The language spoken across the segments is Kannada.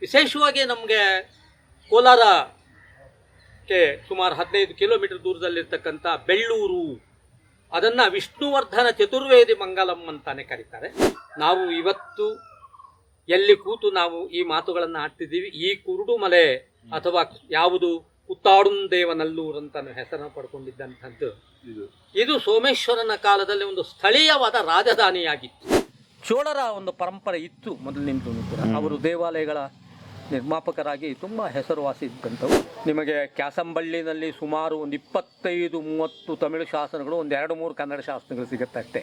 ವಿಶೇಷವಾಗಿ ನಮಗೆ ಕೋಲಾರಕ್ಕೆ ಸುಮಾರು ಹದಿನೈದು ಕಿಲೋಮೀಟರ್ ದೂರದಲ್ಲಿರ್ತಕ್ಕಂಥ ಬೆಳ್ಳೂರು ಅದನ್ನು ವಿಷ್ಣುವರ್ಧನ ಚತುರ್ವೇದಿ ಮಂಗಲಂ ಅಂತಾನೆ ಕರೀತಾರೆ. ನಾವು ಇವತ್ತು ಎಲ್ಲಿ ಕೂತು ನಾವು ಈ ಮಾತುಗಳನ್ನು ಆಡ್ತಿದ್ದೀವಿ ಈ ಕುರುಡು ಮಲೆ ಅಥವಾ ಯಾವುದು ಕುತ್ತಾಡುಂದೇವನಲ್ಲೂರು ಅಂತ ಹೆಸರನ್ನು ಪಡ್ಕೊಂಡಿದ್ದಂಥದ್ದು. ಇದು. ಇದು ಸೋಮೇಶ್ವರನ ಕಾಲದಲ್ಲಿ ಒಂದು ಸ್ಥಳೀಯವಾದ ರಾಜಧಾನಿಯಾಗಿತ್ತು. ಚೋಳರ ಒಂದು ಪರಂಪರೆ ಇತ್ತು ಮೊದಲಿನಿಂದ ಕೂಡ. ಅವರು ದೇವಾಲಯಗಳ ನಿರ್ಮಾಪಕರಾಗಿ ತುಂಬ ಹೆಸರುವಾಸಿ ಇದ್ದಂಥವು ನಿಮಗೆ ಕ್ಯಾಸಂಬಳ್ಳಿನಲ್ಲಿ ಸುಮಾರು ಒಂದು ಇಪ್ಪತ್ತೈದು ಮೂವತ್ತು ತಮಿಳು ಶಾಸನಗಳು ಒಂದು ಎರಡು ಮೂರು ಕನ್ನಡ ಶಾಸನಗಳು ಸಿಗುತ್ತೆ ಅಷ್ಟೇ.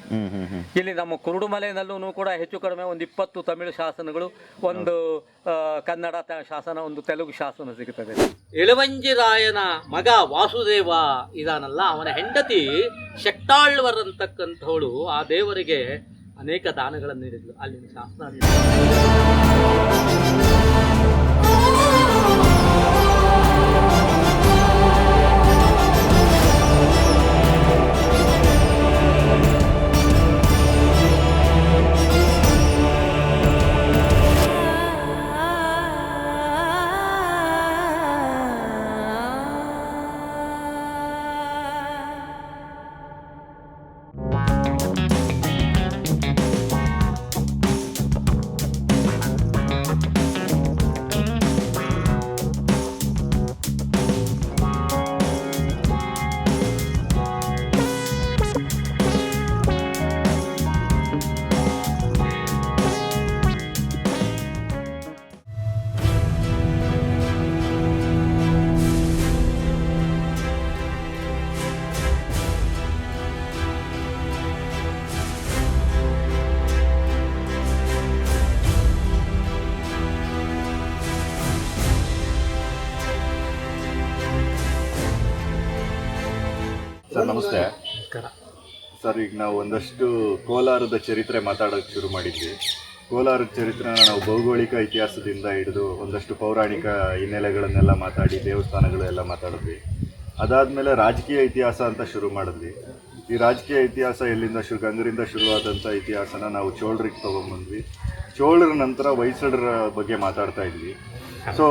ಇಲ್ಲಿ ನಮ್ಮ ಕುರುಡುಮಲೆಯಲ್ಲೂ ಕೂಡ ಹೆಚ್ಚು ಕಡಿಮೆ ಒಂದು ಇಪ್ಪತ್ತು ತಮಿಳು ಶಾಸನಗಳು ಒಂದು ಆ, ಕನ್ನಡ ತ- ಶಾಸನ ಒಂದು ತೆಲುಗು ಶಾಸನ ಸಿಗುತ್ತದೆ. ಇಳವಂಜಿರಾಯನ ಮಗ ವಾಸುದೇವ ಇದಾನಲ್ಲ ಅವನ ಹೆಂಡತಿ ಶೆಟ್ಟಾಳ್ವರ್ ಅಂತಕ್ಕಂಥವಳು ಆ ದೇವರಿಗೆ ಅನೇಕ ದಾನಗಳನ್ನು ನೀಡಿದ್ಲು. ಅಲ್ಲಿನ ಶಾಸನ ಸರ್ ನಮಸ್ತೆ. ಸರ್ ಈಗ ನಾವು ಒಂದಷ್ಟು ಕೋಲಾರದ ಚರಿತ್ರೆ ಮಾತಾಡೋಕ್ಕೆ ಶುರು ಮಾಡಿದ್ವಿ. ಕೋಲಾರದ ಚರಿತ್ರೆನ ನಾವು ಭೌಗೋಳಿಕ ಇತಿಹಾಸದಿಂದ ಹಿಡಿದು ಒಂದಷ್ಟು ಪೌರಾಣಿಕ ಹಿನ್ನೆಲೆಗಳನ್ನೆಲ್ಲ ಮಾತಾಡಿ ದೇವಸ್ಥಾನಗಳೆಲ್ಲ ಮಾತಾಡಿದ್ವಿ. ಅದಾದಮೇಲೆ ರಾಜಕೀಯ ಇತಿಹಾಸ ಅಂತ ಶುರು ಮಾಡಿದ್ವಿ. ಈ ರಾಜಕೀಯ ಇತಿಹಾಸ ಎಲ್ಲಿಂದ ಶುರು ಗಂಗರಿಂದ ಶುರುವಾದಂಥ ಇತಿಹಾಸನ ನಾವು ಚೋಳರಿಗೆ ತೊಗೊಂಬಂದ್ವಿ. ಚೋಳರ ನಂತರ ಹೊಯ್ಸಳರ ಬಗ್ಗೆ ಮಾತಾಡ್ತಾ ಇದ್ವಿ. ಸೊ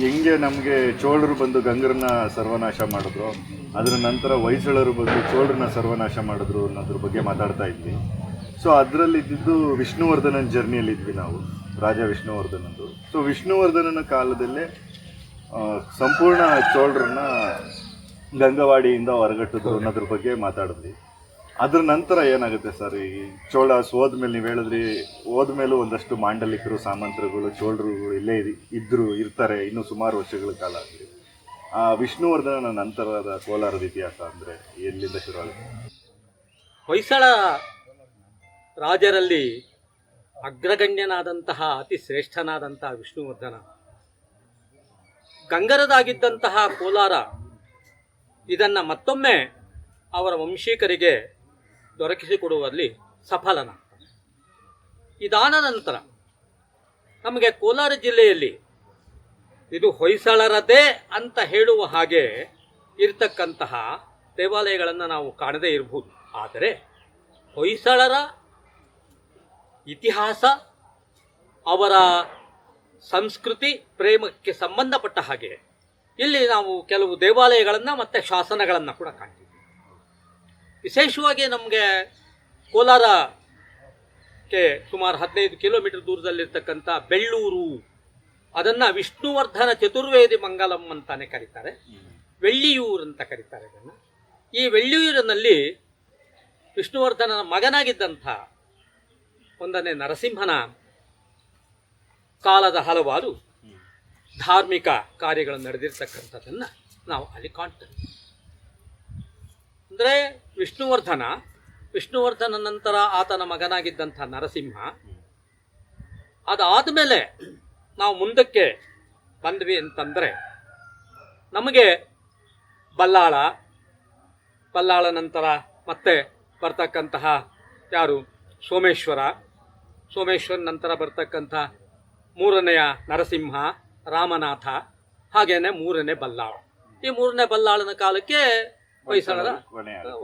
ಹೆಂಗೆ ನಮಗೆ ಚೋಳರು ಬಂದು ಗಂಗರನ್ನ ಸರ್ವನಾಶ ಮಾಡಿದ್ರು. ಅದರ ನಂತರ ಹೊಯ್ಸಳರು ಬಂದು ಚೋಳರನ್ನ ಸರ್ವನಾಶ ಮಾಡಿದ್ರು ಅನ್ನೋದ್ರ ಬಗ್ಗೆ ಮಾತಾಡ್ತಾ ಇದ್ವಿ. ಸೊ ಅದರಲ್ಲಿ ಇದ್ದಿದ್ದು ವಿಷ್ಣುವರ್ಧನನ ಜರ್ನಿಯಲ್ಲಿ ಇದ್ವಿ ನಾವು. ರಾಜ ವಿಷ್ಣುವರ್ಧನದ್ದು ಸೊ ವಿಷ್ಣುವರ್ಧನನ ಕಾಲದಲ್ಲೇ ಸಂಪೂರ್ಣ ಚೋಳರನ್ನ ಗಂಗವಾಡಿಯಿಂದ ಹೊರಗಟ್ಟಿದ್ರು ಅನ್ನೋದ್ರ ಬಗ್ಗೆ ಮಾತಾಡಿದ್ವಿ. ಅದ್ರ ನಂತರ ಏನಾಗುತ್ತೆ ಸರ್? ಈ ಚೋಳ ಹೋದ್ಮೇಲೆ ನೀವು ಹೇಳಿದ್ರಿ ಹೋದ್ಮೇಲೂ ಒಂದಷ್ಟು ಮಾಂಡಲಿಕರು, ಸಾಮಂತರುಗಳು, ಚೋಳರುಗಳು ಇಲ್ಲೇ ಇದ್ದರು ಇರ್ತಾರೆ ಇನ್ನೂ ಸುಮಾರು ವರ್ಷಗಳ ಕಾಲ ಆಗಲಿ. ಆ ವಿಷ್ಣುವರ್ಧನ ನಂತರದ ಕೋಲಾರದ ಇತಿಹಾಸ ಅಂದರೆ ಎಲ್ಲಿಂದ ಶುರು ಆಗುತ್ತೆ ಹೊಯ್ಸಳ ರಾಜರಲ್ಲಿ ಅಗ್ರಗಣ್ಯನಾದಂತಹ, ಅತಿ ಶ್ರೇಷ್ಠನಾದಂತಹ ವಿಷ್ಣುವರ್ಧನ. ಗಂಗರದಾಗಿದ್ದಂತಹ ಕೋಲಾರ ಇದನ್ನು ಮತ್ತೊಮ್ಮೆ ಅವರ ವಂಶೀಕರಿಗೆ ದೊರಕಿಸಿಕೊಡುವಲ್ಲಿ ಸಫಲನಾಗ್ತಾನೆ. ಇದಾದ ನಂತರ ನಮಗೆ ಕೋಲಾರ ಜಿಲ್ಲೆಯಲ್ಲಿ ಇದು ಹೊಯ್ಸಳರದೇ ಅಂತ ಹೇಳುವ ಹಾಗೆ ಇರತಕ್ಕಂತಹ ದೇವಾಲಯಗಳನ್ನು ನಾವು ಕಾಣದೇ ಇರಬಹುದು. ಆದರೆ ಹೊಯ್ಸಳರ ಇತಿಹಾಸ, ಅವರ ಸಂಸ್ಕೃತಿ, ಪ್ರೇಮಕ್ಕೆ ಸಂಬಂಧಪಟ್ಟ ಹಾಗೆ ಇಲ್ಲಿ ನಾವು ಕೆಲವು ದೇವಾಲಯಗಳನ್ನು ಮತ್ತು ಶಾಸನಗಳನ್ನು ಕೂಡ ಕಾಣ್ತೀವಿ. ವಿಶೇಷವಾಗಿ ನಮಗೆ ಕೋಲಾರಕ್ಕೆ ಸುಮಾರು ಹದಿನೈದು ಕಿಲೋಮೀಟರ್ ದೂರದಲ್ಲಿರ್ತಕ್ಕಂಥ ಬೆಳ್ಳೂರು, ಅದನ್ನು ವಿಷ್ಣುವರ್ಧನ ಚತುರ್ವೇದಿ ಮಂಗಲಂ ಅಂತಾನೆ ಕರೀತಾರೆ. ವೆಳ್ಳಿಯೂರು ಅಂತ ಕರೀತಾರೆ ಅದನ್ನು ಈ ವೆಳ್ಳಿಯೂರಿನಲ್ಲಿ ವಿಷ್ಣುವರ್ಧನನ ಮಗನಾಗಿದ್ದಂಥ ಒಂದನೇ ನರಸಿಂಹನ ಕಾಲದ ಹಲವಾರು ಧಾರ್ಮಿಕ ಕಾರ್ಯಗಳು ನಡೆದಿರ್ತಕ್ಕಂಥದ್ದನ್ನು ನಾವು ಅಲ್ಲಿ ಕಾಣ್ತೇವೆ. ಅಂದರೆ ವಿಷ್ಣುವರ್ಧನ. ವಿಷ್ಣುವರ್ಧನ ನಂತರ ಆತನ ಮಗನಾಗಿದ್ದಂಥ ನರಸಿಂಹ. ಅದಾದ ಮೇಲೆ ನಾವು ಮುಂದಕ್ಕೆ ಬಂದ್ವಿ ಅಂತಂದರೆ ನಮಗೆ ಬಲ್ಲಾಳ ಬಲ್ಲಾಳ ನಂತರ ಮತ್ತೆ ಬರ್ತಕ್ಕಂತಹ ಯಾರು? ಸೋಮೇಶ್ವರ. ಸೋಮೇಶ್ವರ ನಂತರ ಬರ್ತಕ್ಕಂಥ ಮೂರನೆಯ ನರಸಿಂಹ, ರಾಮನಾಥ, ಹಾಗೇನೆ ಮೂರನೇ ಬಲ್ಲಾಳ. ಈ ಮೂರನೇ ಬಲ್ಲಾಳನ ಕಾಲಕ್ಕೆ ಹೊಯ್ಸಳರ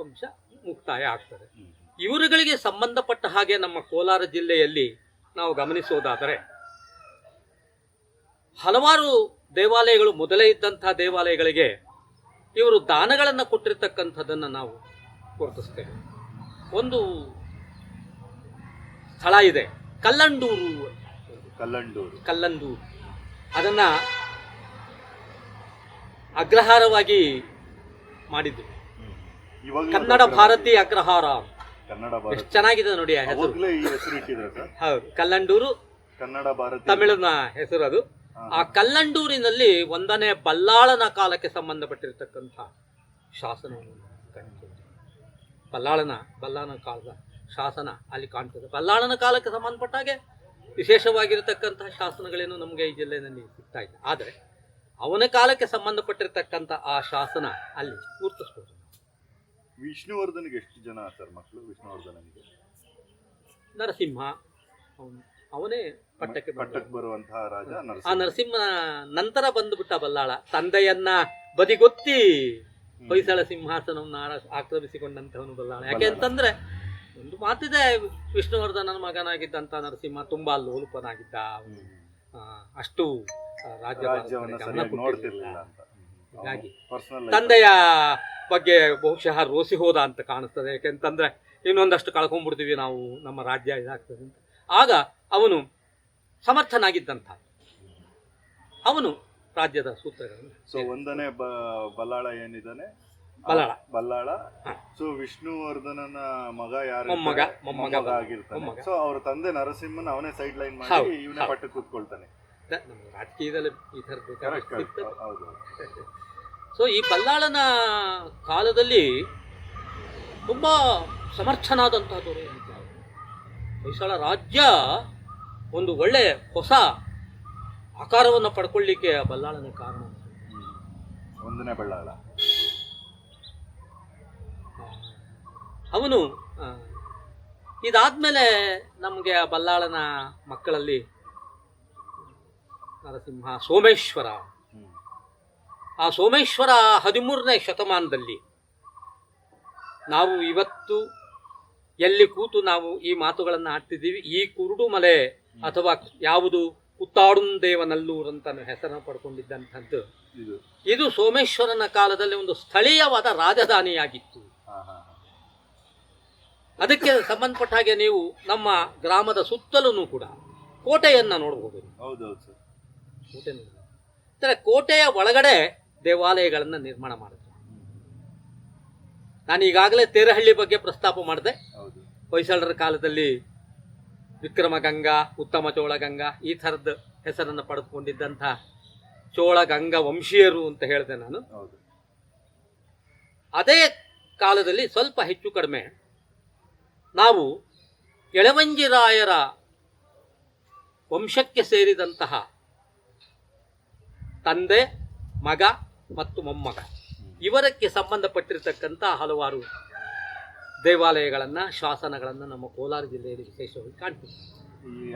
ವಂಶ ಮುಕ್ತಾಯ ಆಗ್ತದೆ. ಇವರುಗಳಿಗೆ ಸಂಬಂಧಪಟ್ಟ ಹಾಗೆ ನಮ್ಮ ಕೋಲಾರ ಜಿಲ್ಲೆಯಲ್ಲಿ ನಾವು ಗಮನಿಸೋದಾದರೆ ಹಲವಾರು ದೇವಾಲಯಗಳು ಮೊದಲೇ ಇದ್ದಂತಹ ದೇವಾಲಯಗಳಿಗೆ ಇವರು ದಾನಗಳನ್ನು ಕೊಟ್ಟಿರ್ತಕ್ಕಂಥದ್ದನ್ನು ನಾವು ಗುರುತಿಸ್ತೇವೆ. ಒಂದು ಸ್ಥಳ ಇದೆ ಕಲ್ಲಂಡೂರು ಕಲ್ಲಂಡೂರು. ಕಲ್ಲಂದೂರು ಅದನ್ನು ಅಗ್ರಹಾರವಾಗಿ ಮಾಡಿದ್ರು. ಇವಾಗ್ಲೂ ಕನ್ನಡ ಭಾರತಿ ಅಗ್ರಹಾರ. ಕನ್ನಡ ಎಷ್ಟು ಚೆನ್ನಾಗಿದೆ ನೋಡಿ ಆ ಹೆಸರು. ಅವಾಗ್ಲೇ ಈ ಹೆಸರು ಇಟ್ಟಿದ್ರೆ ಸರ್? ಹೌದು ಕಲ್ಲಂಡೂರು ಕನ್ನಡ ಭಾರತಿ ತಮಿಳಿನ ಹೆಸರು ಅದು. ಆ ಕಲ್ಲಂಡೂರಿನಲ್ಲಿ ಒಂದನೇ ಬಲ್ಲಾಳನ ಕಾಲಕ್ಕೆ ಸಂಬಂಧಪಟ್ಟಿರತಕ್ಕಂತಹ ಶಾಸನವನ್ನು ಕಾಣ್ತದೆ. ಬಲ್ಲಾಳನ ಬಲ್ಲಾಳನ ಕಾಲದ ಶಾಸನ ಅಲ್ಲಿ ಕಾಣ್ತದೆ. ಬಲ್ಲಾಳನ ಕಾಲಕ್ಕೆ ಸಂಬಂಧಪಟ್ಟ ಹಾಗೆ ವಿಶೇಷವಾಗಿರತಕ್ಕಂತಹ ಶಾಸನಗಳೇನು ನಮಗೆ ಈ ಜಿಲ್ಲೆಯಲ್ಲಿ ಸಿಗ್ತಾ ಇದೆ ಆದರೆ ಅವನ ಕಾಲಕ್ಕೆ ಸಂಬಂಧಪಟ್ಟಿರ್ತಕ್ಕಂಥ ಆ ಶಾಸನ ಅಲ್ಲಿ ಗುರುತಿಸ್ಬೋದು. ವಿಷ್ಣುವರ್ಧನ್ಗೆ ಎಷ್ಟು ಜನ ಸರ್ ಮಕ್ಕಳು? ವಿಷ್ಣುವರ್ಧನನಿಗೆ ನರಸಿಂಹ. ಅವನು ಅವನೇ ಪಟ್ಟಕ್ಕೆ ಪಟ್ಟಕ್ಕೆ ಬರುವಂತಹ ರಾಜ ಆ ನರಸಿಂಹ ನರಸಿಂಹನ ನಂತರ ಬಂದುಬಿಟ್ಟ ಬಲ್ಲಾಳ. ತಂದೆಯನ್ನ ಬದಿಗೊತ್ತಿ ಹೊಯ್ಸಳ ಸಿಂಹಾಸನವನ್ನು ಆಕ್ರಮಿಸಿಕೊಂಡಂತವನು ಬಲ್ಲಾಳ. ಯಾಕೆ ಅಂತಂದ್ರೆ ಒಂದು ಮಾತಿದೆ ವಿಷ್ಣುವರ್ಧನನ ಮಗನಾಗಿದ್ದಂತ ನರಸಿಂಹ ತುಂಬಾ ಲೋಲುಪನಾಗಿದ್ದ. ಅಷ್ಟು ರಾಜ್ಯ. ನೋಡ್ತಿರ್ಲಿಲ್ಲ ಅಂತ. ಹೀಗಾಗಿ ತಂದೆಯ ಬಗ್ಗೆ ಬಹುಶಃ ರೋಸಿ ಹೋದ ಅಂತ ಕಾಣಿಸ್ತದೆ. ಯಾಕೆಂತಂದ್ರೆ ಇನ್ನೊಂದಷ್ಟು ಕಳ್ಕೊಂಡ್ಬಿಡ್ತೀವಿ ನಾವು ನಮ್ಮ ರಾಜ್ಯ ಇದಾಗ್ತದೆ ಅಂತ. ಆಗ ಅವನು ಸಮರ್ಥನಾಗಿದ್ದಂಥ ಅವನು ರಾಜ್ಯದ ಸೂತ್ರಗಳನ್ನು ಸೊ ಒಂದನೇ ಬ ಬಲ್ಲಾಳ ಏನಿದಾನೆ ಬಲ್ಲಾಳ. ಬಲ್ಲಾಳ. ಸೊ ವಿಷ್ಣುವರ್ಧನನ ಮಗ ಯಾರು ಮೊಮ್ಮಗ? ಮೊಮ್ಮಗ ಆಗಿರ್ತಾನೆ. ಸೊ ಅವ್ರ ತಂದೆ ನರಸಿಂಹನ ಅವನೇ ಸೈಡ್ ಲೈನ್ ಮಾಡಿ ಇವನೇ ಪಟ್ಟು ಕೂತ್ಕೊಳ್ತಾನೆ. ರಾಜಕೀಯದಲ್ಲಿ ಈ ಥರ ಸೊ ಈ ಬಲ್ಲಾಳನ ಕಾಲದಲ್ಲಿ ತುಂಬ ಸಮರ್ಥನಾದಂತಹ ದೊರೆ ಅಂತ ಹೊಯ್ಸಳ ರಾಜ್ಯ ಒಂದು ಒಳ್ಳೆ ಹೊಸ ಆಕಾರವನ್ನು ಪಡ್ಕೊಳ್ಳಿಕ್ಕೆ ಆ ಬಲ್ಲಾಳನ ಕಾರಣ. ಒಂದನೇ ಬಲ್ಲಾಳ. ಅವನು ಇದಾದ್ಮೇಲೆ ನಮಗೆ ಆ ಬಲ್ಲಾಳನ ಮಕ್ಕಳಲ್ಲಿ ನರಸಿಂಹ ಸೋಮೇಶ್ವರ. ಆ ಸೋಮೇಶ್ವರ ಹದಿಮೂರನೇ ಶತಮಾನದಲ್ಲಿ ನಾವು ಇವತ್ತು ಎಲ್ಲಿ ಕೂತು ನಾವು ಈ ಮಾತುಗಳನ್ನು ಆಡ್ತಿದ್ದೀವಿ ಈ ಕುರುಡು ಮಲೆ ಅಥವಾ ಯಾವುದು ಕುತ್ತಾಡುಂದೇವನಲ್ಲೂರು ಅಂತ ಹೆಸರನ್ನು ಪಡ್ಕೊಂಡಿದ್ದಂಥದ್ದು. ಇದು. ಸೋಮೇಶ್ವರನ ಕಾಲದಲ್ಲಿ ಒಂದು ಸ್ಥಳೀಯವಾದ ರಾಜಧಾನಿಯಾಗಿತ್ತು. ಅದಕ್ಕೆ ಸಂಬಂಧಪಟ್ಟ ಹಾಗೆ ನೀವು ನಮ್ಮ ಗ್ರಾಮದ ಸುತ್ತಲೂ ಕೂಡ ಕೋಟೆಯನ್ನು ನೋಡಬಹುದು ಕೋಟೆ ನಿರ್ಮಾಣ ಕೋಟೆಯ ಒಳಗಡೆ ದೇವಾಲಯಗಳನ್ನು ನಿರ್ಮಾಣ ಮಾಡಿದ್ರು. ನಾನು ಈಗಾಗಲೇ ತೇರಹಳ್ಳಿ ಬಗ್ಗೆ ಪ್ರಸ್ತಾಪ ಮಾಡಿದೆ. ಹೊಯ್ಸಳರ ಕಾಲದಲ್ಲಿ ವಿಕ್ರಮ ಗಂಗಾ ಉತ್ತಮ ಚೋಳ ಗಂಗಾ ಈ ಥರದ ಹೆಸರನ್ನು ಪಡೆದುಕೊಂಡಿದ್ದಂಥ ಚೋಳ ಗಂಗಾ ವಂಶೀಯರು ಅಂತ ಹೇಳಿದೆ ನಾನು. ಅದೇ ಕಾಲದಲ್ಲಿ ಸ್ವಲ್ಪ ಹೆಚ್ಚು ಕಡಿಮೆ ನಾವು ಎಳವಂಜಿರಾಯರ ವಂಶಕ್ಕೆ ಸೇರಿದಂತಹ ತಂದೆ ಮಗ ಮತ್ತು ಮೊಮ್ಮಗ. ಇವರಕ್ಕೆ ಸಂಬಂಧಪಟ್ಟಿರತಕ್ಕಂಥ ಹಲವಾರು ದೇವಾಲಯಗಳನ್ನು ಶಾಸನಗಳನ್ನು ನಮ್ಮ ಕೋಲಾರ ಜಿಲ್ಲೆಯಲ್ಲಿ ವಿಶೇಷವಾಗಿ ಕಾಣ್ತೀವಿ.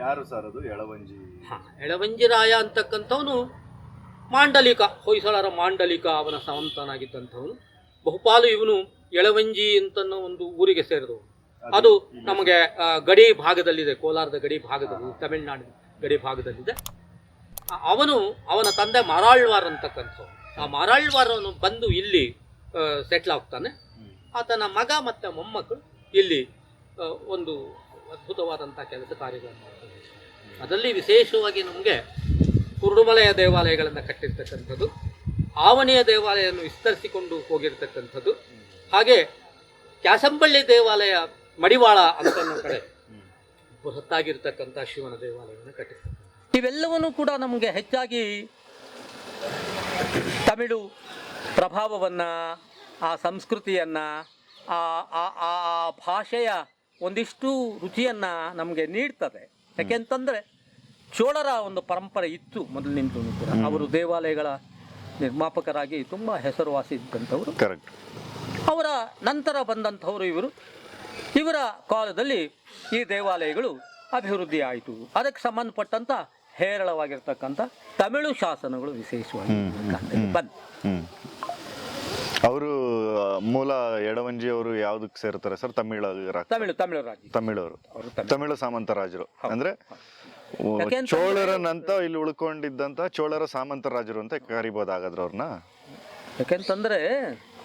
ಯಾರು ಸರ್ ಅದು? ಎಳವಂಜಿ ಹಾಂ ಎಳವಂಜಿರಾಯ ಅಂತಕ್ಕಂಥವನು ಮಾಂಡಲಿಕ ಹೊಯ್ಸಳರ ಮಾಂಡಲಿಕ ಅವನ ಸಾಮಂತನಾಗಿದ್ದಂಥವನು ಬಹುಪಾಲು ಇವನು ಎಳವಂಜಿ ಅಂತನ್ನೋ ಒಂದು ಊರಿಗೆ ಸೇರಿದವು ಅದು ನಮಗೆ ಗಡಿ ಭಾಗದಲ್ಲಿದೆ ಕೋಲಾರದ ಗಡಿ ಭಾಗದಲ್ಲಿ ತಮಿಳುನಾಡಿನ ಗಡಿ ಭಾಗದಲ್ಲಿದೆ. ಅವನು ಅವನ ತಂದೆ ಮರಾಳ್ವಾರ್ ಅಂತಕ್ಕಂಥ ಆ ಮಾರಾಳ್ವಾರನು ಬಂದು ಇಲ್ಲಿ ಸೆಟ್ಲ್ ಆಗ್ತಾನೆ. ಆತನ ಮಗ ಮತ್ತು ಮೊಮ್ಮಕ್ಕಳು ಇಲ್ಲಿ ಒಂದು ಅದ್ಭುತವಾದಂಥ ಕೆಲಸ ಕಾರ್ಯಗಳನ್ನು ಮಾಡ್ತಾರೆ. ಅದರಲ್ಲಿ ವಿಶೇಷವಾಗಿ ನಮಗೆ ಕುರುಡುಮಲೆಯ ದೇವಾಲಯಗಳನ್ನು ಕಟ್ಟಿರ್ತಕ್ಕಂಥದ್ದು ಆವಣಿಯ ದೇವಾಲಯವನ್ನು ವಿಸ್ತರಿಸಿಕೊಂಡು ಹೋಗಿರ್ತಕ್ಕಂಥದ್ದು ಹಾಗೆ ಕ್ಯಾಸಂಬಳ್ಳಿ ದೇವಾಲಯ ಮಡಿವಾಳ ಅಂತ ಕಡೆ ಬೃಹತ್ತಾಗಿರ್ತಕ್ಕಂಥ ಶಿವನ ದೇವಾಲಯವನ್ನು ಕಟ್ಟಿರ್ತಕ್ಕಂಥ ಇವೆಲ್ಲವನ್ನೂ ಕೂಡ ನಮಗೆ ಹೆಚ್ಚಾಗಿ ತಮಿಳು ಪ್ರಭಾವವನ್ನು ಆ ಸಂಸ್ಕೃತಿಯನ್ನು ಆ ಆ- ಆ ಭಾಷೆಯ ಒಂದಿಷ್ಟು ರುಚಿಯನ್ನು ನಮಗೆ ನೀಡ್ತದೆ. ಯಾಕೆಂತಂದರೆ ಚೋಳರ ಒಂದು ಪರಂಪರೆ ಇತ್ತು ಮೊದಲಿನಿಂದ ಕೂಡ. ಅವರು ದೇವಾಲಯಗಳ ನಿರ್ಮಾಪಕರಾಗಿ ತುಂಬ ಹೆಸರುವಾಸಿ ಇದ್ದಂಥವರು ಕರೆಕ್ಟ್ ಅವರ ನಂತರ ಬಂದಂಥವರು ಇವರು. ಇವರ ಕಾಲದಲ್ಲಿ ಈ ದೇವಾಲಯಗಳು ಅಭಿವೃದ್ಧಿ ಆಯಿತು ಅದಕ್ಕೆ ಸಂಬಂಧಪಟ್ಟಂಥ ಹೇರಳವಾಗಿರ್ತಕ್ಕಂಥ ತಮಿಳು ಶಾಸನಗಳು ವಿಶೇಷವಾಗಿ ಬನ್ನಿ. ಅವರು ಮೂಲ ಎಡವಂಜಿ ಅವರು ಯಾವ್ದಕ್ಕೆ ಸೇರ್ತಾರೆ ಸರ್? ತಮಿಳ ತಮಿಳು ತಮಿಳು ರಾಜ್ಯ. ತಮಿಳವರು ತಮಿಳು. ಸಾಮಂತ ರಾಜರು ಅಂದ್ರೆ ಚೋಳರನ್ನಂತ ಇಲ್ಲಿ ಉಳ್ಕೊಂಡಿದ್ದಂತ ಚೋಳರ ಸಾಮಂತ ರಾಜರು ಅಂತ ಕರಿಬೋದಾಗದ್ರ ಅವ್ರನ್ನ. ಯಾಕೆಂತಂದ್ರೆ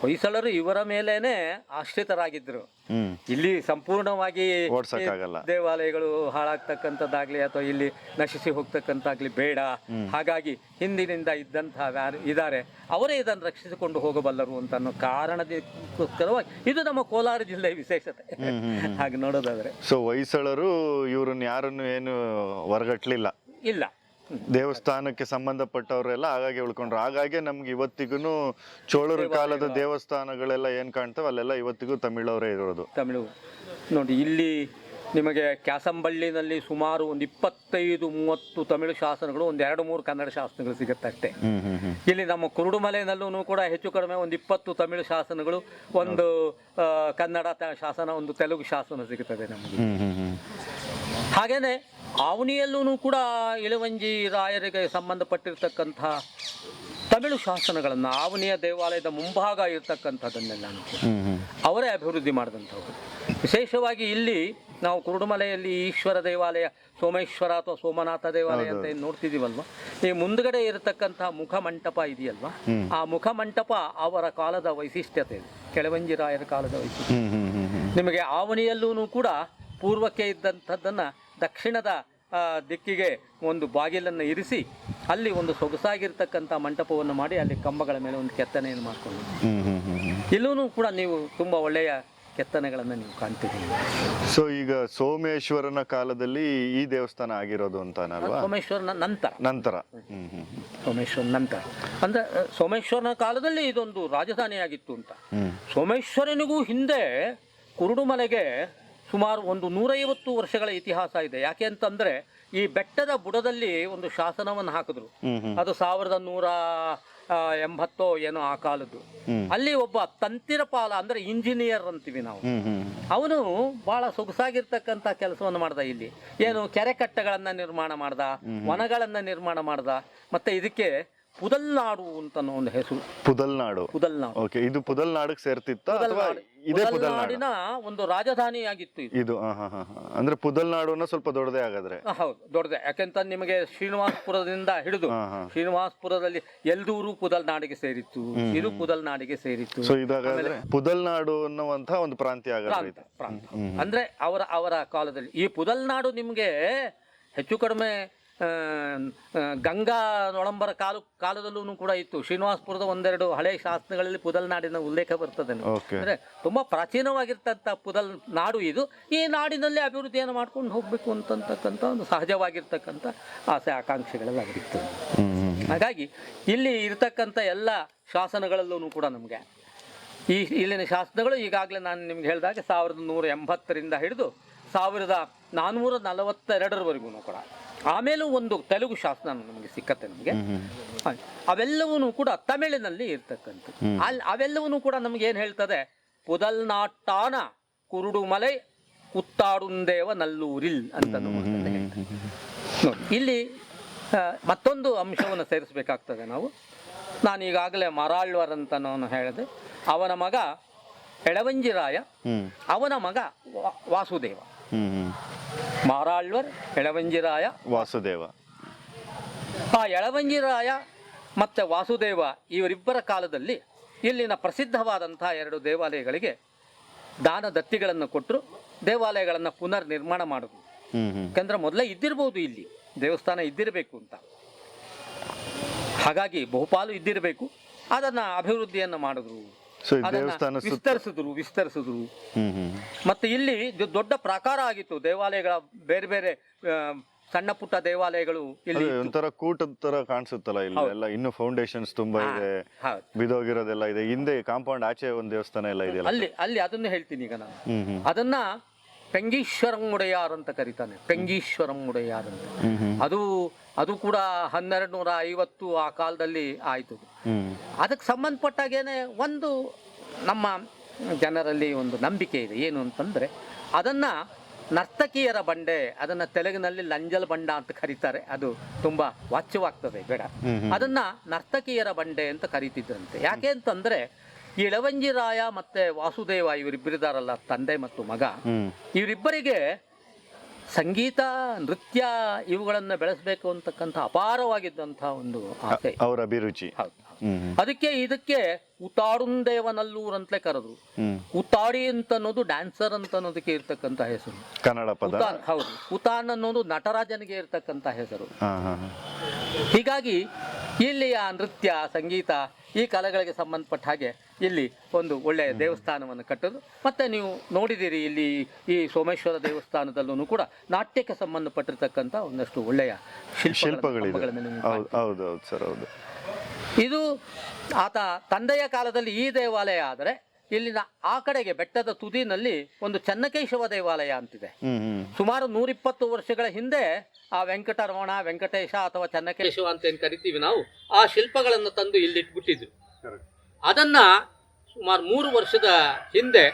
ಹೊಯ್ಸಳರು ಇವರ ಮೇಲೇನೆ ಆಶ್ರಿತರಾಗಿದ್ರು. ಇಲ್ಲಿ ಸಂಪೂರ್ಣವಾಗಿ ದೇವಾಲಯಗಳು ಹಾಳಾಗ್ತಕ್ಕಂಥದ್ದಾಗ್ಲಿ ಅಥವಾ ಇಲ್ಲಿ ನಶಿಸಿ ಹೋಗ್ತಕ್ಕಂಥಾಗ್ಲಿ ಬೇಡ. ಹಾಗಾಗಿ ಹಿಂದಿನಿಂದ ಇದ್ದಂತಹ ಇದ್ದಾರೆ ಅವರೇ ಇದನ್ನು ರಕ್ಷಿಸಿಕೊಂಡು ಹೋಗಬಲ್ಲರು ಅಂತ ಅನ್ನೋ ಕಾರಣದಕ್ಕೋಸ್ಕರವಾಗಿ ಇದು ನಮ್ಮ ಕೋಲಾರ ಜಿಲ್ಲೆಯ ವಿಶೇಷತೆ. ಹಾಗೆ ನೋಡೋದಾದ್ರೆ. ಸೊ ಹೊಯ್ಸಳರು ಇವ್ರನ್ನ ಯಾರನ್ನು ಏನು ಹೊರಗಟ್ಲಿಲ್ಲ. ಇಲ್ಲ. ದೇವಸ್ಥಾನಕ್ಕೆ ಸಂಬಂಧಪಟ್ಟವರೆಲ್ಲ ಹಾಗಾಗಿ ಉಳ್ಕೊಂಡ್ರು. ಹಾಗಾಗಿ ನಮ್ಗೆ ಇವತ್ತಿಗೂ ಚೋಳರ ಕಾಲದ ದೇವಸ್ಥಾನಗಳೆಲ್ಲ ಏನ್ ಕಾಣ್ತಾವ ಅಲ್ಲೆಲ್ಲ ಇವತ್ತಿಗೂ ತಮಿಳವರೇ ಇರೋದು. ತಮಿಳು. ನೋಡಿ ಇಲ್ಲಿ ನಿಮಗೆ ಕ್ಯಾಸಂಬಳ್ಳಿನಲ್ಲಿ ಸುಮಾರು ಒಂದು ಇಪ್ಪತ್ತೈದು ಮೂವತ್ತು ತಮಿಳು ಶಾಸನಗಳು ಒಂದು ಎರಡು ಮೂರು ಕನ್ನಡ ಶಾಸನಗಳು ಸಿಗುತ್ತೆ ಅಷ್ಟೇ. ಇಲ್ಲಿ ನಮ್ಮ ಕುರುಡುಮಲೆನಲ್ಲೂ ಕೂಡ ಹೆಚ್ಚು ಕಡಿಮೆ ಒಂದು ಇಪ್ಪತ್ತು ತಮಿಳು ಶಾಸನಗಳು ಒಂದು ಕನ್ನಡ ಶಾಸನ ಒಂದು ತೆಲುಗು ಶಾಸನ ಸಿಗುತ್ತದೆ ನಮಗೆ. ಹಾಗೇನೆ ಆವನಿಯಲ್ಲೂ ಕೂಡ ಇಳವಂಜಿ ರಾಯರಿಗೆ ಸಂಬಂಧಪಟ್ಟಿರ್ತಕ್ಕಂಥ ತಮಿಳು ಶಾಸನಗಳನ್ನು ಆವನಿಯ ದೇವಾಲಯದ ಮುಂಭಾಗ ಇರತಕ್ಕಂಥದ್ದನ್ನೆಲ್ಲ ಅವರೇ ಅಭಿವೃದ್ಧಿ ಮಾಡಿದಂಥವ್ರು ವಿಶೇಷವಾಗಿ ಇಲ್ಲಿ ನಾವು ಕುರುಡುಮಲೆಯಲ್ಲಿ ಈಶ್ವರ ದೇವಾಲಯ ಸೋಮೇಶ್ವರ ಅಥವಾ ಸೋಮನಾಥ ದೇವಾಲಯ ಅಂತ ಏನು ನೋಡ್ತಿದ್ದೀವಲ್ವ ಈ ಮುಂದ್ಗಡೆ ಇರತಕ್ಕಂಥ ಮುಖಮಂಟಪ ಇದೆಯಲ್ವಾ? ಆ ಮುಖಮಂಟಪ ಅವರ ಕಾಲದ ವೈಶಿಷ್ಟ್ಯತೆ ಇದೆ. ಕೆಳವಂಜಿ ರಾಯರ ಕಾಲದ ವೈಶಿಷ್ಟ್ಯ ನಿಮಗೆ ಆವನಿಯಲ್ಲೂ ಕೂಡ ಪೂರ್ವಕ್ಕೆ ಇದ್ದಂಥದ್ದನ್ನು ದಕ್ಷಿಣದ ದಿಕ್ಕಿಗೆ ಒಂದು ಬಾಗಿಲನ್ನು ಇರಿಸಿ ಅಲ್ಲಿ ಒಂದು ಸೊಗಸಾಗಿರ್ತಕ್ಕಂಥ ಮಂಟಪವನ್ನು ಮಾಡಿ ಅಲ್ಲಿ ಕಂಬಗಳ ಮೇಲೆ ಒಂದು ಕೆತ್ತನೆಯನ್ನು ಮಾಡಿಕೊಂಡು. ಇಲ್ಲೂ ಕೂಡ ನೀವು ತುಂಬ ಒಳ್ಳೆಯ ಕೆತ್ತನೆಗಳನ್ನು ನೀವು ಕಾಣ್ತೀವಿ ಸೊ ಈಗ ಸೋಮೇಶ್ವರನ ಕಾಲದಲ್ಲಿ ಈ ದೇವಸ್ಥಾನ ಆಗಿರೋದು ಅಂತ ಸೋಮೇಶ್ವರನ ನಂತರ. ನಂತರ. ಸೋಮೇಶ್ವರ ನಂತರ. ಅಂದ್ರೆ ಸೋಮೇಶ್ವರನ ಕಾಲದಲ್ಲಿ ಇದೊಂದು ರಾಜಧಾನಿಯಾಗಿತ್ತು ಅಂತ. ಸೋಮೇಶ್ವರನಿಗೂ ಹಿಂದೆ ಕುರುಡುಮಲೆಗೆ ಸುಮಾರು ಒಂದು ನೂರೈವತ್ತು ವರ್ಷಗಳ ಇತಿಹಾಸ ಇದೆ. ಯಾಕೆ ಅಂತಂದ್ರೆ ಈ ಬೆಟ್ಟದ ಬುಡದಲ್ಲಿ ಒಂದು ಶಾಸನವನ್ನು ಹಾಕಿದ್ರು. ಅದು ಸಾವಿರದ ನೂರ ಎಂಬತ್ತೋ ಏನೋ ಆ ಕಾಲದ್ದು. ಅಲ್ಲಿ ಒಬ್ಬ ತಂತಿರಪಾಲ ಅಂದ್ರೆ ಇಂಜಿನಿಯರ್ ಅಂತೀವಿ ನಾವು. ಅವನು ಬಹಳ ಸೊಗಸಾಗಿರ್ತಕ್ಕಂಥ ಕೆಲಸವನ್ನು ಮಾಡ್ದ ಇಲ್ಲಿ. ಏನು ಕೆರೆ ಕಟ್ಟೆಗಳನ್ನ ನಿರ್ಮಾಣ ಮಾಡ್ದ ವನಗಳನ್ನ ನಿರ್ಮಾಣ ಮಾಡ್ದ. ಮತ್ತೆ ಇದಕ್ಕೆ ಪುದಲ್ನಾಡು ಅಂತ ಒಂದು ಹೆಸರು. ಪುದಲ್ನಾಡು. ಪುದಲ್ನಾಡು. ಓಕೆ ಇದು ಪುದಲ್ನಾಡಿಗೆ ಸೇರ್ತಿತ್ತು ಅಥವಾ. ಇದೇ ಪುದಲ್ನಾಡಿನ ಒಂದು ರಾಜಧಾನಿಯಾಗಿತ್ತು ಇದು. ಇದು. ಅಂದ್ರೆ ಪುದಲ್ನಾಡುನ ಸ್ವಲ್ಪ ದೊಡ್ಡದೇ ಆಗಾದ್ರೆ ಹೌದು ದೊಡ್ಡದೇ. ಯಾಕೆಂತ ನಿಮಗೆ ಶ್ರೀನಿವಾಸಪುರದಿಂದ ಹಿಡಿದು ಶ್ರೀನಿವಾಸಪುರದಲ್ಲಿ ಎಲ್ದೂರು ಪುದಲ್ನಾಡಿಗೆ ಸೇರಿತ್ತು ಇದು ಪುದಲ್ನಾಡಿಗೆ ಸೇರಿತ್ತು. ಸೊ ಇದಾಗಾದ್ರೆ ಪುದಲ್ನಾಡು ಅನ್ನುವಂತಹ ಒಂದು ಪ್ರಾಂತ್ಯ ಹಾಗಾದ್ರೆ ಪ್ರಾಂತ ಪ್ರಾಂತ ಅಂದ್ರೆ ಅವರ ಅವರ ಕಾಲದಲ್ಲಿ ಈ ಪುದಲ್ನಾಡು ನಿಮಗೆ ಹೆಚ್ಚು ಕಡಿಮೆ ಗಂಗಾ ನೊಳಂಬರ ಕಾಲು ಕಾಲದಲ್ಲೂ ಕೂಡ ಇತ್ತು. ಶ್ರೀನಿವಾಸಪುರದ ಒಂದೆರಡು ಹಳೆ ಶಾಸನಗಳಲ್ಲಿ ಪುದಲ್ನಾಡಿನ ಉಲ್ಲೇಖ ಬರ್ತದೆ. ಅಂದರೆ ತುಂಬ ಪ್ರಾಚೀನವಾಗಿರ್ತಂಥ ಪುದಲ್ ನಾಡು ಇದು. ಈ ನಾಡಿನಲ್ಲಿ ಅಭಿವೃದ್ಧಿಯನ್ನು ಮಾಡ್ಕೊಂಡು ಹೋಗಬೇಕು ಅಂತಕ್ಕಂಥ ಒಂದು ಸಹಜವಾಗಿರ್ತಕ್ಕಂಥ ಆಸೆ ಹ್ಮ್ ಹಾಗಾಗಿ ಇಲ್ಲಿ ಇರತಕ್ಕಂಥ ಎಲ್ಲ ಶಾಸನಗಳಲ್ಲೂ ಕೂಡ ನಮಗೆ ಈ ಇಲ್ಲಿನ ಶಾಸನಗಳು ಈಗಾಗಲೇ ನಾನು ನಿಮ್ಗೆ ಹೇಳಿದಾಗ ಸಾವಿರದ ನೂರ ಎಂಬತ್ತರಿಂದ ಹಿಡಿದು ಸಾವಿರದ ನಾನ್ನೂರ ನಲವತ್ತೆರಡರವರೆಗೂ ಕೂಡ. ಆಮೇಲೂ ಒಂದು ತೆಲುಗು ಶಾಸನ ನಮಗೆ ಸಿಕ್ಕತ್ತೆ ನಮಗೆ. ಅವೆಲ್ಲವೂ ಕೂಡ ತಮಿಳಿನಲ್ಲಿ ಇರ್ತಕ್ಕಂಥ ಅಲ್ಲಿ ಅವೆಲ್ಲವೂ ಕೂಡ ನಮ್ಗೆ ಏನು ಹೇಳ್ತದೆ? ಪುದಲ್ನಾಟ್ಟಾನ ಕುರುಡುಮಲೈ ಕುತ್ತಾಡುಂದೇವ ನಲ್ಲೂರಿಲ್ ಅಂತ ಇಲ್ಲಿ ಮತ್ತೊಂದು ಅಂಶವನ್ನು ಸೇರಿಸಬೇಕಾಗ್ತದೆ ನಾವು. ನಾನು ಈಗಾಗಲೇ ಮರಾಳ್ವರ್ ಅಂತ ನಾನು ಹೇಳಿದೆ. ಅವನ ಮಗ ಎಳವಂಜಿರಾಯ ಅವನ ಮಗ ವಾಸುದೇವ. ಮಾರಾಳ್ವರ್ ಎಳವಂಜಿರಾಯ. ವಾಸುದೇವ. ಆ ಎಳವಂಜಿರಾಯ ಮತ್ತು ವಾಸುದೇವ ಇವರಿಬ್ಬರ ಕಾಲದಲ್ಲಿ ಇಲ್ಲಿನ ಪ್ರಸಿದ್ಧವಾದಂತಹ ಎರಡು ದೇವಾಲಯಗಳಿಗೆ ದಾನ ದತ್ತಿಗಳನ್ನು ಕೊಟ್ಟರು ದೇವಾಲಯಗಳನ್ನು ಪುನರ್ ನಿರ್ಮಾಣ ಮಾಡಿದ್ರು. ಹ್ಮ್ ಹ್ಮ್. ಯಾಕಂದ್ರೆ ಮೊದಲೇ ಇದ್ದಿರ್ಬೋದು ಇಲ್ಲಿ ದೇವಸ್ಥಾನ ಇದ್ದಿರಬೇಕು ಅಂತ. ಹಾಗಾಗಿ ಬಹುಪಾಲು ಇದ್ದಿರಬೇಕು ಅದನ್ನು ಅಭಿವೃದ್ಧಿಯನ್ನು ಮಾಡಿದ್ರು. ಸೊ ದೇವಸ್ಥಾನ ವಿಸ್ತರಿಸಿದ್ರು ವಿಸ್ತರಿಸಿದ್ರು. ಮತ್ತೆ ಇಲ್ಲಿ ದೊಡ್ಡ ಪ್ರಾಕಾರ ಆಗಿತ್ತು. ದೇವಾಲಯಗಳ ಬೇರೆ ಬೇರೆ ಸಣ್ಣ ಪುಟ್ಟ ದೇವಾಲಯಗಳು ಇಲ್ಲಿ ಒಂಥರ ಕೂಟದ ತರ ಕಾಣಿಸುತ್ತಲ್ಲ ಇಲ್ಲಿ. ಎಲ್ಲ ಇನ್ನು ಫೌಂಡೇಶನ್ಸ್ ತುಂಬಾ ಇದೆ. ಬಿದೋಗಿರೋದೆಲ್ಲ ಇದೆ. ಹಿಂದೆ ಕಾಂಪೌಂಡ್ ಆಚೆ ಒಂದು ದೇವಸ್ಥಾನ ಎಲ್ಲ ಇದೆ ಅಲ್ಲಿ? ಅಲ್ಲಿ ಅದನ್ನು ಹೇಳ್ತೀನಿ ಈಗ ನಾನು. ಅದನ್ನ ಪೆಂಗೀಶ್ವರಂ ಉಡೆಯಾರ್ ಅಂತ ಕರೀತಾನೆ ಪೆಂಗೀಶ್ವರಂ ಉಡೆಯಾರ್ ಅಂತ ಅದು ಅದು ಕೂಡ ಹನ್ನೆರಡು ನೂರ ಐವತ್ತು ಆ ಕಾಲದಲ್ಲಿ ಆಯಿತು ಅದಕ್ಕೆ ಸಂಬಂಧಪಟ್ಟಾಗೇನೆ ಒಂದು ನಮ್ಮ ಜನರಲ್ಲಿ ಒಂದು ನಂಬಿಕೆ ಇದೆ. ಏನು ಅಂತಂದರೆ ಅದನ್ನು ನರ್ತಕಿಯರ ಬಂಡೆ ಅದನ್ನು ತೆಲುಗಿನಲ್ಲಿ ಲಂಜಲ್ ಬಂಡ ಅಂತ ಕರೀತಾರೆ. ಅದು ತುಂಬ ವಾಚ್ಯವಾಗ್ತದೆ ಬೇಡ. ಅದನ್ನ ನರ್ತಕಿಯರ ಬಂಡೆ ಅಂತ ಕರೀತಿದ್ರಂತೆ. ಯಾಕೆ ಅಂತಂದರೆ ಇಳವಂಜಿರಾಯ ಮತ್ತೆ ವಾಸುದೇವ ಇವರಿಬ್ಬರಿದಾರಲ್ಲ ತಂದೆ ಮತ್ತು ಮಗ. ಇವರಿಬ್ಬರಿಗೆ ಸಂಗೀತ ನೃತ್ಯ ಇವುಗಳನ್ನು ಬೆಳೆಸಬೇಕು ಅಂತಕ್ಕಂಥ ಅಪಾರವಾಗಿದ್ದಂಥ ಒಂದು ಆಸೆ. ಅವರ ಅಭಿರುಚಿ. ಅದಕ್ಕೆ ಇದಕ್ಕೆ ಉತಾಡುಂದೇವನಲ್ಲೂರ್ ಅಂತಲೇ ಕರೆದ್ರು ಉತಾಡಿ ಅಂತ ಅನ್ನೋದು ಡ್ಯಾನ್ಸರ್ ಅಂತ ಅನ್ನೋದಕ್ಕೆ ಇರ್ತಕ್ಕಂಥ ಹೆಸರು. ಕನ್ನಡ ಪದ? ಹೌದು. ಉತಾನ್ ಅನ್ನೋದು ನಟರಾಜನಿಗೆ ಇರ್ತಕ್ಕಂಥ ಹೆಸರು. ಹೀಗಾಗಿ ಇಲ್ಲಿಯ ನೃತ್ಯ ಸಂಗೀತ ಈ ಕಲೆಗಳಿಗೆ ಸಂಬಂಧಪಟ್ಟ ಹಾಗೆ ಇಲ್ಲಿ ಒಂದು ಒಳ್ಳೆಯ ದೇವಸ್ಥಾನವನ್ನು ಕಟ್ಟೋದು. ಮತ್ತೆ ನೀವು ನೋಡಿದಿರಿ ಇಲ್ಲಿ ಈ ಸೋಮೇಶ್ವರ ದೇವಸ್ಥಾನದಲ್ಲೂ ಕೂಡ ನಾಟ್ಯಕ್ಕೆ ಸಂಬಂಧಪಟ್ಟಿರ್ತಕ್ಕಂಥ ಒಂದಷ್ಟು ಒಳ್ಳೆಯ ಶಿಲ್ಪಗಳು ಸರ್ ಹೌದು. ಇದು ಆತ ತಂದೆಯ ಕಾಲದಲ್ಲಿ ಈ ದೇವಾಲಯ ಆದರೆ ಇಲ್ಲಿನ ಆ ಕಡೆಗೆ ಬೆಟ್ಟದ ತುದಿನಲ್ಲಿ ಒಂದು ಚನ್ನಕೇಶವ ದೇವಾಲಯ ಅಂತಿದೆ. ಸುಮಾರು ನೂರಿಪ್ಪತ್ತು ವರ್ಷಗಳ ಹಿಂದೆ ಆ ವೆಂಕಟರಮಣ ವೆಂಕಟೇಶ ಅಥವಾ ಚನ್ನಕೇಶವ ಅಂತ ಏನು ಕರಿತೀವಿ ನಾವು ಆ ಶಿಲ್ಪಗಳನ್ನು ತಂದು ಇಲ್ಲಿ ಇಟ್ಬಿಟ್ಟಿದ್ರು ಕರೆಕ್ಟ್ ಅದನ್ನ ಸುಮಾರು ಮೂರು ವರ್ಷದ ಹಿಂದೆ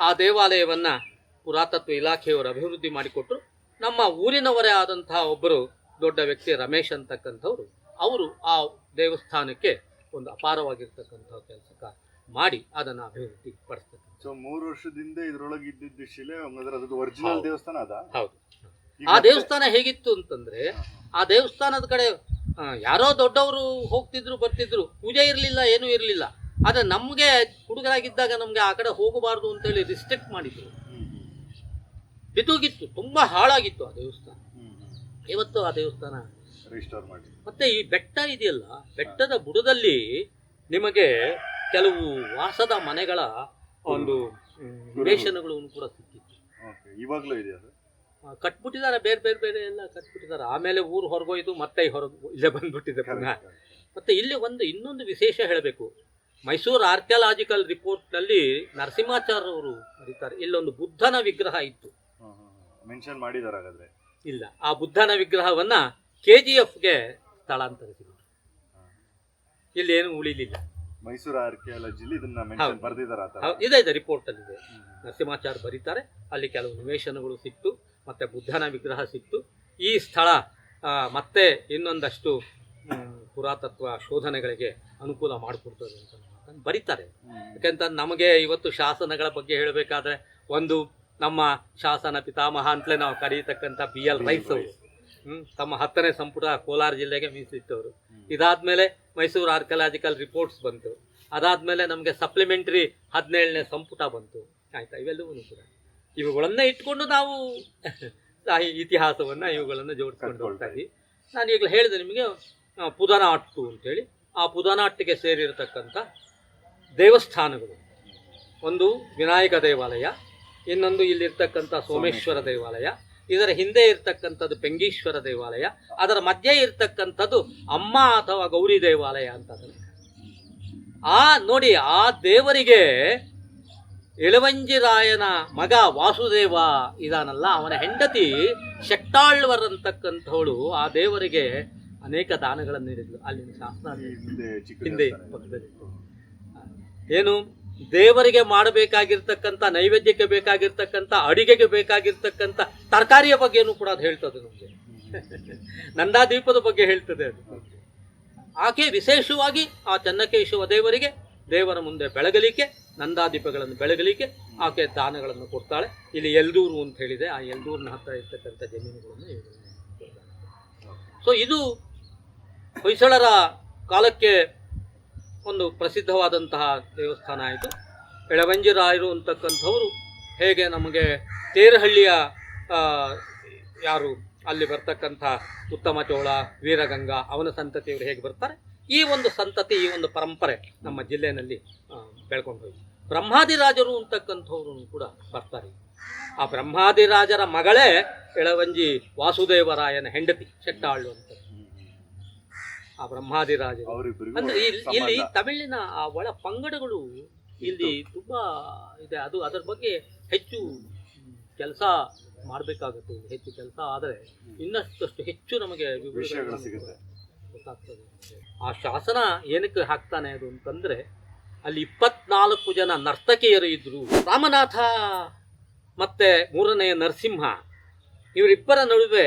ಆ ದೇವಾಲಯವನ್ನು ಪುರಾತತ್ವ ಇಲಾಖೆಯವರು ಅಭಿವೃದ್ಧಿ ಮಾಡಿಕೊಟ್ಟರು ನಮ್ಮ ಊರಿನವರೇ ಆದಂತಹ ಒಬ್ಬರು ದೊಡ್ಡ ವ್ಯಕ್ತಿ ರಮೇಶ್ ಅಂತಕ್ಕಂಥವ್ರು. ಅವರು ಆ ದೇವಸ್ಥಾನಕ್ಕೆ ಒಂದು ಅಪಾರವಾಗಿರ್ತಕ್ಕಂಥ ಕೆಲಸ ಮಾಡಿ ಅದನ್ನು ಅಭಿವೃದ್ಧಿ ಪಡಿಸ್ತಾರೆ ಸೊ ಮೂರು ವರ್ಷದಿಂದ ಇದರೊಳಗೆ ಇದ್ದಿದ್ದು ಶಿಲೆ ಒರಿಜಿನಲ್ ದೇವಸ್ಥಾನ ಅದ? ಹೌದು. ಆ ದೇವಸ್ಥಾನ ಹೇಗಿತ್ತು ಅಂತಂದ್ರೆ ಆ ದೇವಸ್ಥಾನದ ಕಡೆ ಯಾರೋ ದೊಡ್ಡವರು ಹೋಗ್ತಿದ್ರು ಬರ್ತಿದ್ರು ಪೂಜೆ ಇರಲಿಲ್ಲ ಏನೂ ಇರಲಿಲ್ಲ. ಆದ್ರೆ ನಮಗೆ ಹುಡುಗರಾಗಿದ್ದಾಗ ನಮಗೆ ಆ ಕಡೆ ಹೋಗಬಾರ್ದು ಅಂತೇಳಿ ರಿಸ್ಟ್ರಿಕ್ಟ್ ಮಾಡಿದ್ರು. ಬಿದ್ದೋಗಿತ್ತು ತುಂಬಾ ಹಾಳಾಗಿತ್ತು ಆ ದೇವಸ್ಥಾನ. ಇವತ್ತು ಆ ದೇವಸ್ಥಾನ. ರಿಸ್ಟೋರ್ ಮಾಡಿ ಮತ್ತೆ ಈ ಬೆಟ್ಟ ಇದೆಯಲ್ಲ ಬೆಟ್ಟದ ಬುಡದಲ್ಲಿ ನಿಮಗೆ ಕೆಲವು ವಾಸದ ಮನೆಗಳ ಒಂದು ನಿವೇಶನಗಳು ಕೂಡ ಸಿಕ್ಕಿತ್ತು. ಇವಾಗಲೂ ಇದೆ ಅದು? ಕಟ್ಬಿಟ್ಟಿದ್ದಾರೆ ಬೇರೆ ಬೇರೆ ಬೇರೆ ಎಲ್ಲ ಕಟ್ಬಿಟ್ಟಿದ್ದಾರೆ. ಆಮೇಲೆ ಊರು ಹೊರಗೋಯ್ತು ಮತ್ತೆ ಹೊರಗೆ ಇಲ್ಲೇ ಬಂದ್ಬಿಟ್ಟಿದೆ ಪುನಃ. ಮತ್ತೆ ಇಲ್ಲಿ ಒಂದು ಇನ್ನೊಂದು ವಿಶೇಷ ಹೇಳಬೇಕು. ಮೈಸೂರು ಆರ್ಕಿಯಾಲಜಿಕಲ್ ರಿಪೋರ್ಟ್ನಲ್ಲಿ ನರಸಿಂಹಾಚಾರ್ಯವರು ಬರೀತಾರೆ. ಇಲ್ಲೊಂದು ಬುದ್ಧನ ವಿಗ್ರಹ ಇತ್ತು. ಮೆನ್ಷನ್ ಮಾಡಿದಾರೆ ಹಾಗಾದ್ರೆ. ಇಲ್ಲ. ಆ ಬುದ್ಧನ ವಿಗ್ರಹವನ್ನ ಕೆ ಜಿ ಎಫ್ಗೆ ಸ್ಥಳಾಂತರಿಸಿದ್ರು. ಇಲ್ಲಿ ಏನು ಉಳಿಲಿಲ್ಲ. ಮೈಸೂರು ಆರ್ಕಿಯಾಲಜಿಲಿ ಇದನ್ನ ಮೆನ್ಷನ್ ಬರೆದಿದ್ದಾರೆ ಇದೆ ಇದೆ ರಿಪೋರ್ಟ್ ಅಲ್ಲಿ ಇದೆ. ನರಸಿಂಹಾಚಾರ್ಯ ಬರೀತಾರೆ. ಅಲ್ಲಿ ಕೆಲವು ನಿವೇಶನಗಳು ಸಿಕ್ತು. ಮತ್ತೆ ಬುದ್ಧನ ವಿಗ್ರಹ ಸಿಕ್ತು. ಈ ಸ್ಥಳ ಮತ್ತೆ ಇನ್ನೊಂದಷ್ಟು ಪುರಾತತ್ವ ಶೋಧನೆಗಳಿಗೆ ಅನುಕೂಲ ಮಾಡಿಕೊಡ್ತದೆ ಅಂತ ಬರೀತಾರೆ. ಯಾಕೆಂತ ನಮಗೆ ಇವತ್ತು ಶಾಸನಗಳ ಬಗ್ಗೆ ಹೇಳಬೇಕಾದ್ರೆ ಒಂದು ನಮ್ಮ ಶಾಸನ ಪಿತಾಮಹ ಅಂತಲೇ ನಾವು ಕರೀತಕ್ಕಂಥ ಬಿ ಎಲ್ ರೈಸ್. ಅವರು ತಮ್ಮ ಹತ್ತನೇ ಸಂಪುಟ ಕೋಲಾರ ಜಿಲ್ಲೆಗೆ ಮೀಸಲಿಟ್ಟವರು. ಇದಾದ್ಮೇಲೆ ಮೈಸೂರು ಆರ್ಕಿಯಾಲಜಿಕಲ್ ರಿಪೋರ್ಟ್ಸ್ ಬಂತು. ಅದಾದ್ಮೇಲೆ ನಮಗೆ ಸಪ್ಲಿಮೆಂಟರಿ ಹದಿನೇಳನೇ ಸಂಪುಟ ಬಂತು. ಆಯ್ತಾ? ಇವೆಲ್ಲವೂ ಕೂಡ. ಇವುಗಳನ್ನೇ ಇಟ್ಕೊಂಡು ನಾವು ಇತಿಹಾಸವನ್ನು ಇವುಗಳನ್ನು ಜೋಡಿಸ್ಕೊಂಡು ಹೋಗ್ತಾ ಇದ್ದೀವಿ. ನಾನು ಈಗಲೇ ಹೇಳಿದೆ ನಿಮಗೆ ಪುದನಾಟ್ಟು ಅಂತೇಳಿ ಆ ಪುದನಾಟ್ಟಿಗೆ ಸೇರಿರತಕ್ಕಂಥ ದೇವಸ್ಥಾನಗಳು. ಒಂದು ವಿನಾಯಕ ದೇವಾಲಯ, ಇನ್ನೊಂದು ಇಲ್ಲಿರ್ತಕ್ಕಂಥ ಸೋಮೇಶ್ವರ ದೇವಾಲಯ, ಇದರ ಹಿಂದೆ ಇರತಕ್ಕಂಥದ್ದು ಪೆಂಗೀಶ್ವರ ದೇವಾಲಯ, ಅದರ ಮಧ್ಯೆ ಇರತಕ್ಕಂಥದ್ದು ಅಮ್ಮ ಅಥವಾ ಗೌರಿ ದೇವಾಲಯ ಅಂತ ಆ ನೋಡಿ, ಆ ದೇವರಿಗೆ ಎಳವಂಜಿರಾಯನ ಮಗ ವಾಸುದೇವ ಇದಾನಲ್ಲ, ಅವನ ಹೆಂಡತಿ ಶೆಟ್ಟಾಳ್ವರ್ ಅಂತಕ್ಕಂಥವಳು ಆ ದೇವರಿಗೆ ಅನೇಕ ದಾನಗಳನ್ನು ನೀಡಿದ್ಲು ಅಲ್ಲಿನ ಶಾಸ್ತ್ರ ಹಿಂದೆ. ಪಕ್ಕದಲ್ಲಿ ಏನು ದೇವರಿಗೆ ಮಾಡಬೇಕಾಗಿರ್ತಕ್ಕಂಥ ನೈವೇದ್ಯಕ್ಕೆ ಬೇಕಾಗಿರ್ತಕ್ಕಂಥ ಅಡಿಗೆಗೆ ಬೇಕಾಗಿರ್ತಕ್ಕಂಥ ತರಕಾರಿಯ ಬಗ್ಗೆನೂ ಕೂಡ ಅದು ಹೇಳ್ತದೆ ನಮಗೆ. ನಂದಾದೀಪದ ಬಗ್ಗೆ ಹೇಳ್ತದೆ ಅದು. ಆಕೆ ವಿಶೇಷವಾಗಿ ಆ ಚನ್ನಕೇಶವ ದೇವರಿಗೆ ದೇವರ ಮುಂದೆ ಬೆಳಗಲಿಕ್ಕೆ ನಂದಾದೀಪಗಳನ್ನು ಬೆಳಗಲಿಕ್ಕೆ ಆಕೆ ದಾನಗಳನ್ನು ಕೊಡ್ತಾಳೆ. ಇಲ್ಲಿ ಎಲ್ದೂರು ಅಂತ ಹೇಳಿದೆ. ಆ ಎಲ್ದೂರಿನ ಹತ್ತಿರ ಇರ್ತಕ್ಕಂಥ ಜಮೀನುಗಳನ್ನು. ಸೊ ಇದು ಹೊಯ್ಸಳರ ಕಾಲಕ್ಕೆ ಒಂದು ಪ್ರಸಿದ್ಧವಾದಂತಹ ದೇವಸ್ಥಾನ ಆಯಿತು. ಎಳವಂಜಿರಾಯರು ಅಂತಕ್ಕಂಥವರು ಹೇಗೆ ನಮಗೆ ತೇರಹಳ್ಳಿಯ ಯಾರು ಅಲ್ಲಿ ಬರ್ತಕ್ಕಂಥ ಉತ್ತಮ ಚೋಳ, ವೀರಗಂಗಾ, ಅವನ ಸಂತತಿಯವರು ಹೇಗೆ ಬರ್ತಾರೆ, ಈ ಒಂದು ಸಂತತಿ, ಈ ಒಂದು ಪರಂಪರೆ ನಮ್ಮ ಜಿಲ್ಲೆಯಲ್ಲಿ ಬೆಳ್ಕೊಂಡು ಹೋಯಿತು. ಬ್ರಹ್ಮಾದಿರಾಜರು ಅಂತಕ್ಕಂಥವ್ರು ಕೂಡ ಬರ್ತಾರೆ. ಆ ಬ್ರಹ್ಮಾದಿರಾಜರ ಮಗಳೇ ಎಳವಂಜಿ ವಾಸುದೇವರಾಯನ ಹೆಂಡತಿ, ಶೆಟ್ಟಾಳು ಅಂತ. ಆ ಅವರಿಬ್ಬರಿಗೂ ಅಂದ್ರೆ ಇಲ್ಲಿ ಇಲ್ಲಿ ಸಂಬಂಧ. ತಮಿಳಿನ ಆ ಒಳ ಪಂಗಡಗಳು ಇಲ್ಲಿ ತುಂಬಾ ಇದೆ. ಅದು ಅದರ ಬಗ್ಗೆ ಹೆಚ್ಚು ಕೆಲಸ ಮಾಡಬೇಕಾಗುತ್ತೆ ಹೆಚ್ಚು ಕೆಲಸ. ಆದರೆ ಇನ್ನಷ್ಟು ಹೆಚ್ಚು ನಮಗೆ ವಿವರಗಳು ವಿಷಯಗಳು ಸಿಗುತ್ತೆ. ಗೊತ್ತಾಗ್ತದೆ. ಆ ಶಾಸನ ಏನಕ್ಕೆ ಹಾಕ್ತಾನೆ ಅದು ಅಂತಂದ್ರೆ ಅಲ್ಲಿ ಇಪ್ಪತ್ನಾಲ್ಕು ಜನ ನರ್ತಕಿಯರು ಇದ್ರು. ರಾಮನಾಥ ಮತ್ತೆ ಮೂರನೆಯ ನರಸಿಂಹ. ಇವರಿಬ್ಬರ ನಡುವೆ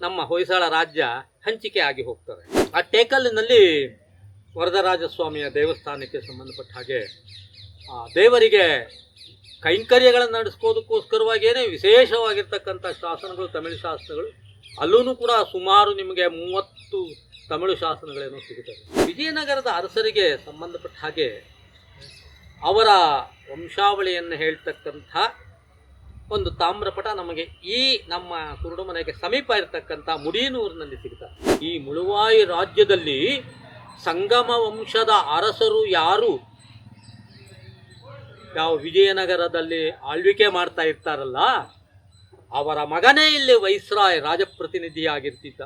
ನಮ್ಮ ಹೊಯ್ಸಳ ರಾಜ್ಯ ಹಂಚಿಕೆ ಆಗಿ ಹೋಗ್ತಾರೆ ಆ ಟೇಕಲ್ಲಿನಲ್ಲಿ ವರದರಾಜ ಸ್ವಾಮಿಯ ದೇವಸ್ಥಾನಕ್ಕೆ ಸಂಬಂಧಪಟ್ಟ ಹಾಗೆ, ಆ ದೇವರಿಗೆ ಕೈಂಕರ್ಯಗಳನ್ನು ನಡೆಸ್ಕೋದಕ್ಕೋಸ್ಕರವಾಗಿಯೇ ವಿಶೇಷವಾಗಿರ್ತಕ್ಕಂಥ ಶಾಸನಗಳು, ತಮಿಳು ಶಾಸನಗಳು ಅಲ್ಲೂ ಕೂಡ ಸುಮಾರು ನಿಮಗೆ ಮೂವತ್ತು ತಮಿಳು ಶಾಸನಗಳೇನೋ ಸಿಗುತ್ತವೆ. ವಿಜಯನಗರದ ಅರಸರಿಗೆ ಸಂಬಂಧಪಟ್ಟ ಹಾಗೆ ಅವರ ವಂಶಾವಳಿಯನ್ನು ಹೇಳ್ತಕ್ಕಂಥ ಒಂದು ತಾಮ್ರಪಟ ನಮಗೆ ಈ ನಮ್ಮ ಕುರುಡುಮನೆಗೆ ಸಮೀಪ ಇರತಕ್ಕಂಥ ಮುಡಿನೂರಿನಲ್ಲಿ ಸಿಗ್ತಾರೆ ಈ ಮುಳುವಾಯಿ ರಾಜ್ಯದಲ್ಲಿ ಸಂಗಮ ವಂಶದ ಅರಸರು ಯಾರು? ಯಾವ ವಿಜಯನಗರದಲ್ಲಿ ಆಳ್ವಿಕೆ ಮಾಡ್ತಾ ಇರ್ತಾರಲ್ಲ, ಅವರ ಮಗನೇ ಇಲ್ಲಿ ವೈಸ್ರಾಯ್ ರಾಜಪ್ರತಿನಿಧಿಯಾಗಿರ್ತಿದ್ದ.